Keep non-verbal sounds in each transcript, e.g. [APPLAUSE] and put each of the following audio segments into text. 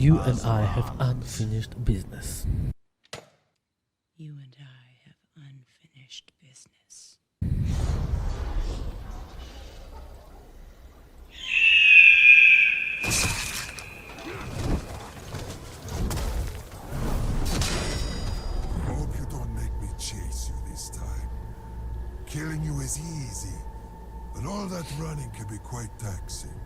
You and I have unfinished business. You and I have unfinished business. Hope you don't make me chase you this time. Killing you is easy, but all that running can be quite taxing.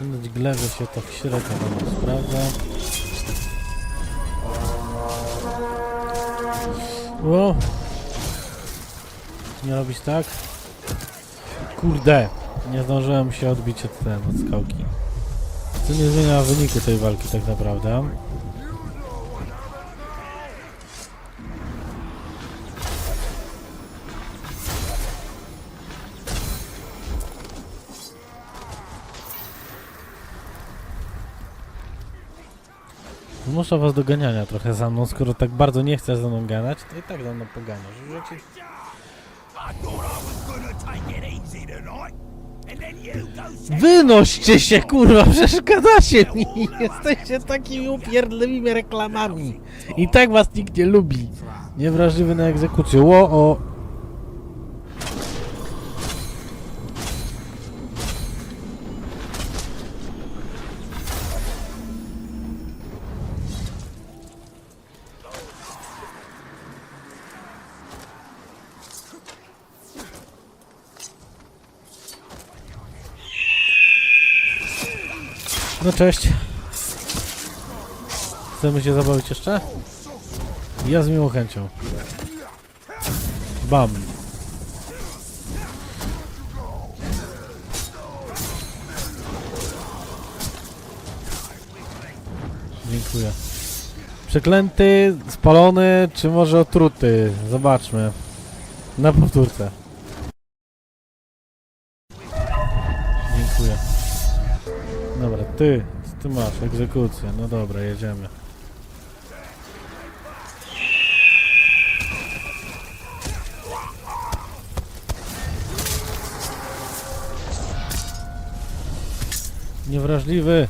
Ponoć glewy się tak średnio nam sprawdza. O! Nie robić tak? Kurde! Nie zdążyłem się odbić od ten, od skałki. Co nie zmienia wyniku tej walki tak naprawdę. Muszę was do ganiania trochę za mną, skoro tak bardzo nie chcesz ze mną ganać, to i tak za mną poganiasz. Wynoście się, kurwa, przeszkadzacie mi! [LAUGHS] Jesteście takimi upierdliwymi reklamami. I tak was nikt nie lubi. Niewrażliwy na egzekucję. Ło, o... No cześć. Chcemy się zabawić jeszcze? Ja z miłą chęcią. Bam. Dziękuję. Przeklęty, spalony, czy może otruty? Zobaczmy. Na powtórce. Ty, ty masz? Egzekucję. No dobra, jedziemy. Niewrażliwy.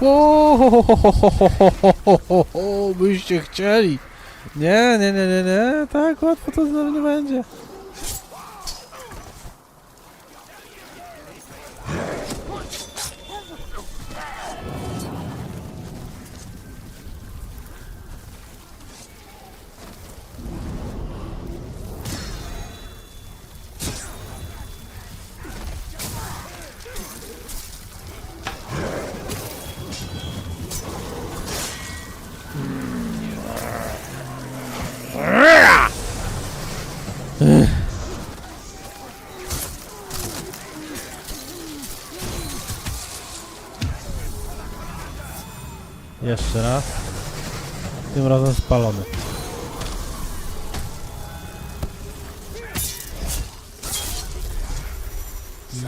O, ho, ho, ho, ho, ho, ho, ho, ho, ho, ho, byście chcieli. Nie, nie, nie, nie, nie. Tak łatwo to znowu nie będzie. Jeszcze raz. Tym razem spalony.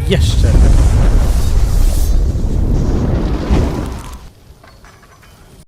Jeszcze raz.